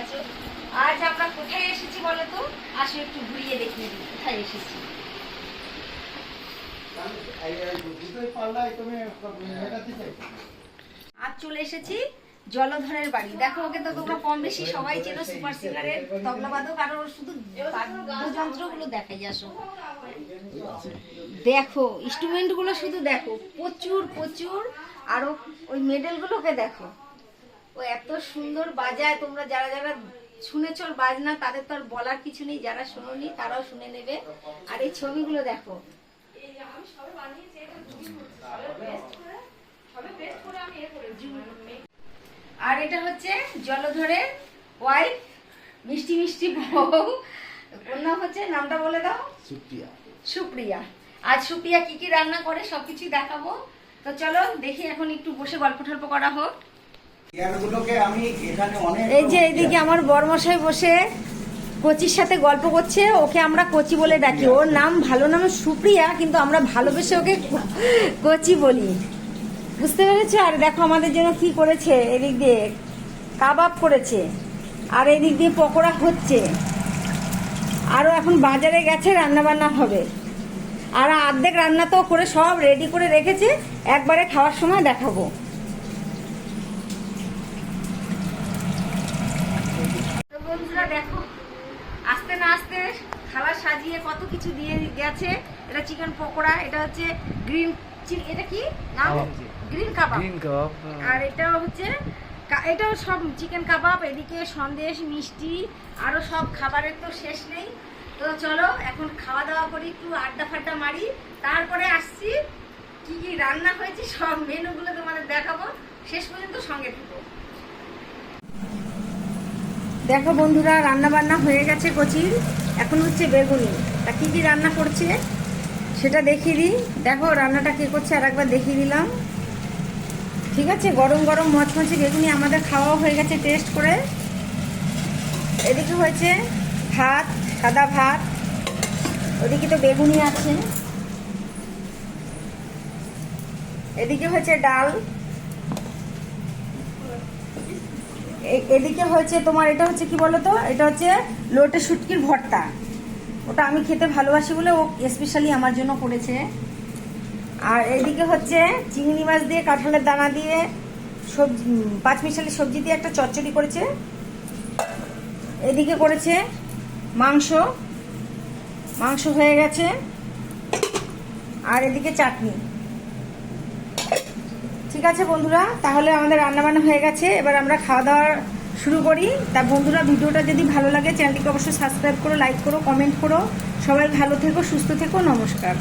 আছো। আজ আমরা কোথায় এসেছি বলো তো? আসো একটু ঘুরিয়ে দেখিয়ে দিই, কোথায় এসেছি? আজ চলে এসেছি জলধরের বাড়ি। দেখো ওকে তো তোমরা কম বেশি সবাই চেনো সুপার সিঙ্গারের তবলাবাদক আরও শুধু যন্ত্রগুলো দেখাই, আসো। দেখো ইনস্ট্রুমেন্টগুলো শুধু দেখো, প্রচুর প্রচুর। আর ওই মেডেলগুলোকে দেখো। ও এত সুন্দর বাজায় তোমরা যারা যারা শুনেছ বাজনা তাদের তো আর বলার কিছু নেই যারা শোনোনি তারাও শুনে নেবে। আর এই ছবিগুলো দেখো। আর এটা হচ্ছে জলধরের ওয়াইফ মিষ্টি মিষ্টি বউ। ওর নাম হচ্ছে নামটা বলে দাও। সুপ্রিয়া। সুপ্রিয়া। আজ সুপ্রিয়া কি কি রান্না করে সবকিছুই দেখাবো। তো চলো দেখি এখন একটু বসে গল্প টল্প করা হোক। এই যে এইদিকে আমার বরমশাই বসে কচির সাথে গল্প করছে, ওকে আমরা কচি বলে ডাকি। ওর নাম, ভালো নাম সুপ্রিয়া, কিন্তু আমরা ভালোবেসে ওকে কচি বলি। বুঝতে পেরেছ? আর দেখো আমাদের জন্য কি করেছে, এদিক দিয়ে কাবাব করেছে, আর এদিক দিয়ে পকোড়া হচ্ছে। আরও এখন বাজারে গেছে রান্না বান্না হবে। আর অর্ধেক রান্না তো করে সব রেডি করে রেখেছে, একবারে খাওয়ার সময় দেখাবো তো বন্ধুরা দেখো আস্তে না আস্তে খাবার সাজিয়ে কত কিছু দিয়ে গেছে। এটা চিকেন পকোড়া এটা হচ্ছে গ্রিন এটা কি? নাম গ্রিন কাবাব। গ্রিন কাবাব আর এটা হচ্ছে এটাও সব চিকেন কাবাব এদিকে সন্দেশ মিষ্টি আরও সব খাবারের তো শেষ নেই। তো চলো এখন খাওয়া দাওয়া করি একটু আড্ডা ফাড্ডা মারি। তারপরে আসছি কি কি রান্না হয়েছে সব মেনুগুলো তোমাদের দেখাবো। শেষ পর্যন্ত সঙ্গে থাকো। দেখো বন্ধুরা রান্না বান্না হয়ে গেছে কচির। এখন হচ্ছে বেগুনি। তা কি কি রান্না করছে? সেটা দেখিয়ে দিই। দেখো রান্নাটা কে করছে আর একবার দেখিয়ে দিলাম। ঠিক আছে? গরম গরম মচমচে বেগুনি আমাদের খাওয়াও হয়ে গেছে টেস্ট করে। এদিকে হয়েছে ভাত, সাদা ভাত। ওদিকে তো বেগুনি আছে। এদিকে হয়েছে ডাল। এদিকে হয়েছে তোমার, এটা হচ্ছে কি বলতো? এটা হচ্ছে লোটে শুটকির ভর্তা। ওটা আমি খেতে ভালোবাসি বলে ও স্পেশালি আমার জন্য করেছে। আর এদিকে হচ্ছে চিংড়ি মাছ দিয়ে কাঁঠালের দানা দিয়ে সবজি পাঁচমিশালি সবজি দিয়ে একটা চচ্চড়ি করেছে। এদিকে করেছে মাংস। মাংস হয়ে গেছে। আর এদিকে চাটনি। ঠিক আছে বন্ধুরা, তাহলে আমাদের রান্না বান্না হয়ে গেছে। এবার আমরা খাওয়া দাওয়া শুরু করি। তা বন্ধুরা, ভিডিওটা যদি ভালো লাগে, চ্যানেলটিকে অবশ্যই সাবস্ক্রাইব করো, লাইক করো, কমেন্ট করো। সবাই ভালো থেকো, সুস্থ থেকো, নমস্কার।